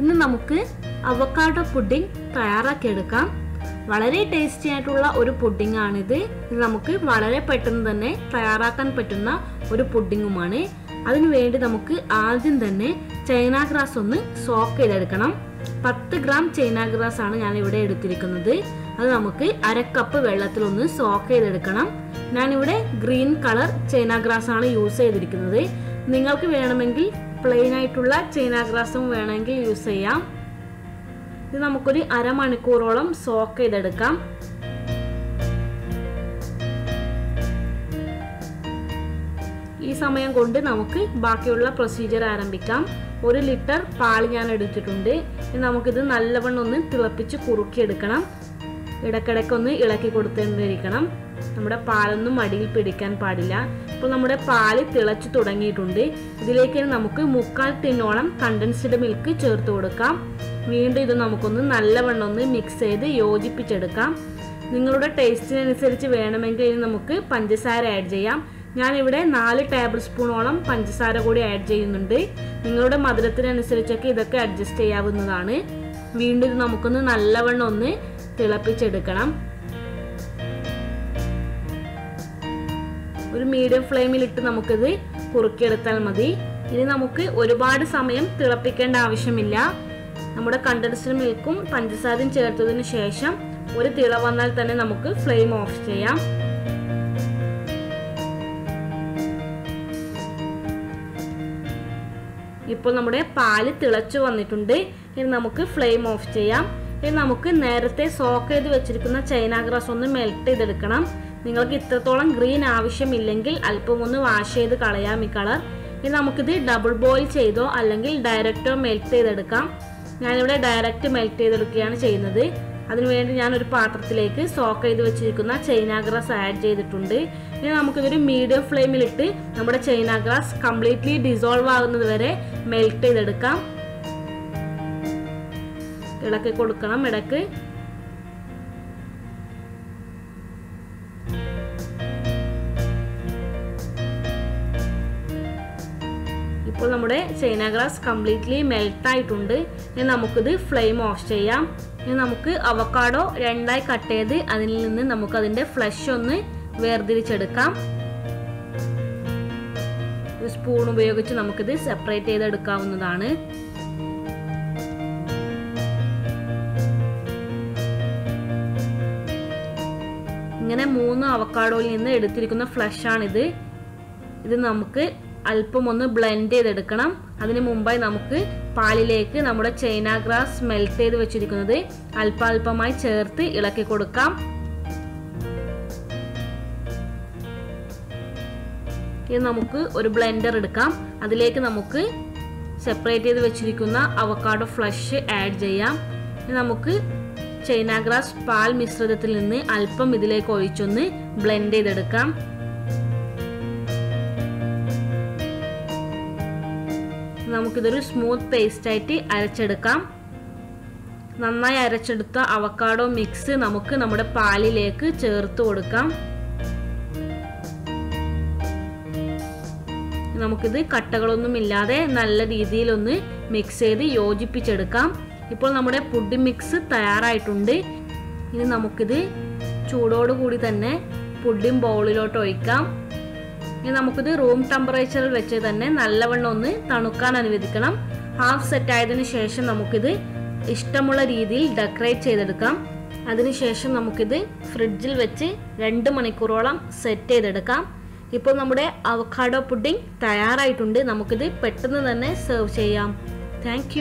ഇന്ന് നമുക്ക് avocado pudding തയ്യാറാക്കിയെടുക്കാം വളരെ ടേസ്റ്റി ആയിട്ടുള്ള ഒരു പുഡിംഗ് ആണിത്. ഇത് നമുക്ക് വളരെ പെട്ടെന്ന് തന്നെ തയ്യാറാക്കാൻ പറ്റുന്ന ഒരു പുഡിങ്ങുമാണ് അതിനു വേണ്ടി നമുക്ക് ആദ്യം തന്നെ ചൈന ഗ്രാസ് ഒന്ന് സോക്ക് ചെയ്തെടുക്കണം. പത്ത് ഗ്രാം ചൈന ഗ്രാസ് ആണ് ഞാൻ ഇവിടെ എടുത്തിരിക്കുന്നത്. അത് നമുക്ക് അര കപ്പ് വെള്ളത്തിൽ ഒന്ന് സോക്ക് ചെയ്തെടുക്കണം. ഞാനിവിടെ ഗ്രീൻ കളർ ചൈന ഗ്രാസ് ആണ് യൂസ് ചെയ്തിരിക്കുന്നത്. നിങ്ങൾക്ക് വേണമെങ്കിൽ പ്ലെയിൻ ആയിട്ടുള്ള ചൈന ഗ്രാസും വേണമെങ്കിൽ യൂസ് ചെയ്യാം. ഇത് നമുക്കൊരു അരമണിക്കൂറോളം സോക്ക് ചെയ്തെടുക്കാം. ഈ സമയം കൊണ്ട് നമുക്ക് ബാക്കിയുള്ള പ്രൊസീജിയർ ആരംഭിക്കാം. ഒരു ലിറ്റർ പാൽ ഞാൻ എടുത്തിട്ടുണ്ട്. നമുക്കിത് നല്ലവണ്ണം ഒന്ന് തിളപ്പിച്ച് കുറുക്കിയെടുക്കണം. ഇടയ്ക്കിടയ്ക്കൊന്ന് ഇളക്കി കൊടുത്തേണ്ടിരിക്കണം നമ്മുടെ പാലൊന്നും മടിയിൽ പിടിക്കാൻ പാടില്ല. ഇപ്പോൾ നമ്മുടെ പാൽ തിളച്ചു തുടങ്ങിയിട്ടുണ്ട്. ഇതിലേക്ക് നമുക്ക് മുക്കാൽ ടിന്നോളം കണ്ടൻസ്ഡ് മിൽക്ക് ചേർത്ത് കൊടുക്കാം. വീണ്ടും ഇത് നമുക്കൊന്ന് നല്ലവണ്ണം ഒന്ന് മിക്സ് ചെയ്ത് യോജിപ്പിച്ചെടുക്കാം. നിങ്ങളുടെ ടേസ്റ്റിനനുസരിച്ച് വേണമെങ്കിൽ ഇനി നമുക്ക് പഞ്ചസാര ആഡ് ചെയ്യാം. ഞാനിവിടെ നാല് ടേബിൾ സ്പൂണോളം പഞ്ചസാര കൂടി ആഡ് ചെയ്യുന്നുണ്ട്. നിങ്ങളുടെ മധുരത്തിനനുസരിച്ചൊക്കെ ഇതൊക്കെ അഡ്ജസ്റ്റ് ചെയ്യാവുന്നതാണ്. വീണ്ടും ഇത് നമുക്കൊന്ന് നല്ലവണ്ണം ഒന്ന് തിളപ്പിച്ചെടുക്കണം. ഒരു മീഡിയം ഫ്ലെയിമിലിട്ട് നമുക്കിത് കുറുക്കിയെടുത്താൽ മതി. ഇനി നമുക്ക് ഒരുപാട് സമയം തിളപ്പിക്കേണ്ട ആവശ്യമില്ല. നമ്മുടെ കണ്ടൻസ്ഡ് മിൽക്കും പഞ്ചസാരയും ചേർത്തതിന് ശേഷം ഒരു തിള വന്നാൽ തന്നെ നമുക്ക് ഫ്ലെയിം ഓഫ് ചെയ്യാം. ഇപ്പോൾ നമ്മുടെ പാൽ തിളച്ചു വന്നിട്ടുണ്ട്. ഇനി നമുക്ക് ഫ്ലെയിം ഓഫ് ചെയ്യാം. ഇനി നമുക്ക് നേരത്തെ സോക്ക് ചെയ്ത് വെച്ചിരിക്കുന്ന ചൈന ഗ്രാസ് ഒന്ന് മെൽറ്റ് ചെയ്തെടുക്കണം. നിങ്ങൾക്ക് ഇത്രത്തോളം ഗ്രീൻ ആവശ്യമില്ലെങ്കിൽ അല്പം ഒന്ന് വാഷ് ചെയ്ത് കളയാം ഈ കളർ ഇനി നമുക്കിത് ഡബിൾ ബോയിൽ ചെയ്തോ അല്ലെങ്കിൽ ഡയറക്റ്റോ മെൽറ്റ് ചെയ്തെടുക്കാം. ഞാനിവിടെ ഡയറക്റ്റ് മെൽറ്റ് ചെയ്തെടുക്കുകയാണ് ചെയ്യുന്നത്. അതിനുവേണ്ടി ഞാൻ ഒരു പാത്രത്തിലേക്ക് സോക്ക് ചെയ്ത് വെച്ചിരിക്കുന്ന ചൈന ഗ്രാസ് ആഡ് ചെയ്തിട്ടുണ്ട്. ഇനി നമുക്കിതൊരു മീഡിയം ഫ്ലെയിമിലിട്ട് നമ്മുടെ ചൈന ഗ്രാസ് കംപ്ലീറ്റ്ലി ഡിസോൾവ് ആകുന്നത് വരെ മെൽറ്റ് ചെയ്തെടുക്കാം. ഇളക്കി കൊടുക്കണം ഇടയ്ക്ക്. ഇപ്പോൾ നമ്മുടെ ചൈന ഗ്രാസ് കംപ്ലീറ്റ്ലി മെൽറ്റ് ആയിട്ടുണ്ട് ഇനി നമുക്കിത് ഫ്ലെയിം ഓഫ് ചെയ്യാം. ഇനി നമുക്ക് അവക്കാഡോ രണ്ടായി കട്ട് ചെയ്ത് അതിൽ നിന്ന് നമുക്ക് അതിന്റെ ഫ്ലഷ് ഒന്ന് വേർതിരിച്ചെടുക്കാം. ഒരു സ്പൂൺ ഉപയോഗിച്ച് നമുക്കിത് സെപ്പറേറ്റ് ചെയ്തെടുക്കാവുന്നതാണ്. ഇങ്ങനെ മൂന്ന് അവക്കാഡോയിൽ നിന്ന് എടുത്തിരിക്കുന്ന ഫ്ലഷാണിത് ഇത് നമുക്ക് അല്പം ഒന്ന് ബ്ലെൻഡ് ചെയ്തെടുക്കണം. അതിന് മുമ്പായി നമുക്ക് പാലിലേക്ക് നമ്മുടെ ചൈന ഗ്രാസ് മെൽറ്റ് ചെയ്ത് വെച്ചിരിക്കുന്നത് അല്പാൽപമായി ചേർത്ത് ഇളക്കി കൊടുക്കാം. ഇത് നമുക്ക് ഒരു ബ്ലെൻഡർ എടുക്കാം. അതിലേക്ക് നമുക്ക് സെപ്പറേറ്റ് ചെയ്ത് വെച്ചിരിക്കുന്ന അവക്കാഡോ ഫ്ലഷ് ആഡ് ചെയ്യാം. ഇനി നമുക്ക് ചൈന ഗ്രാസ് പാൽ മിശ്രിതത്തിൽ നിന്ന് അല്പം ഇതിലേക്ക് ഒഴിച്ചൊന്ന് ബ്ലെൻഡ് ചെയ്തെടുക്കാം. നമുക്കിതൊരു സ്മൂത്ത് പേസ്റ്റ് ആയിട്ട് അരച്ചെടുക്കാം. നന്നായി അരച്ചെടുത്ത അവക്കാഡോ മിക്സ് നമുക്ക് നമ്മുടെ പാലിലേക്ക് ചേർത്ത് കൊടുക്കാം. നമുക്കിത് കട്ടകളൊന്നും ഇല്ലാതെ നല്ല രീതിയിലൊന്ന് മിക്സ് ചെയ്ത് യോജിപ്പിച്ചെടുക്കാം. ഇപ്പോൾ നമ്മുടെ പുഡ് മിക്സ് തയ്യാറായിട്ടുണ്ട്. ഇനി നമുക്കിത് ചൂടോടുകൂടി തന്നെ പുഡിംഗ് ബൗളിലോട്ട് ഒഴിക്കാം. ഇനി നമുക്കിത് റൂം ടെമ്പറേച്ചറിൽ വെച്ച് തന്നെ നല്ലവണ്ണം ഒന്ന് തണുക്കാൻ അനുവദിക്കണം. ഹാഫ് സെറ്റ് ആയതിനു ശേഷം നമുക്കിത് ഇഷ്ടമുള്ള രീതിയിൽ ഡെക്കറേറ്റ് ചെയ്തെടുക്കാം. അതിനുശേഷം നമുക്കിത് ഫ്രിഡ്ജിൽ വെച്ച് രണ്ട് മണിക്കൂറോളം സെറ്റ് ചെയ്തെടുക്കാം. ഇപ്പോൾ നമ്മുടെ അവക്കാഡോ പുഡിംഗ് തയ്യാറായിട്ടുണ്ട്. നമുക്കിത് പെട്ടെന്ന് തന്നെ സെർവ് ചെയ്യാം. താങ്ക്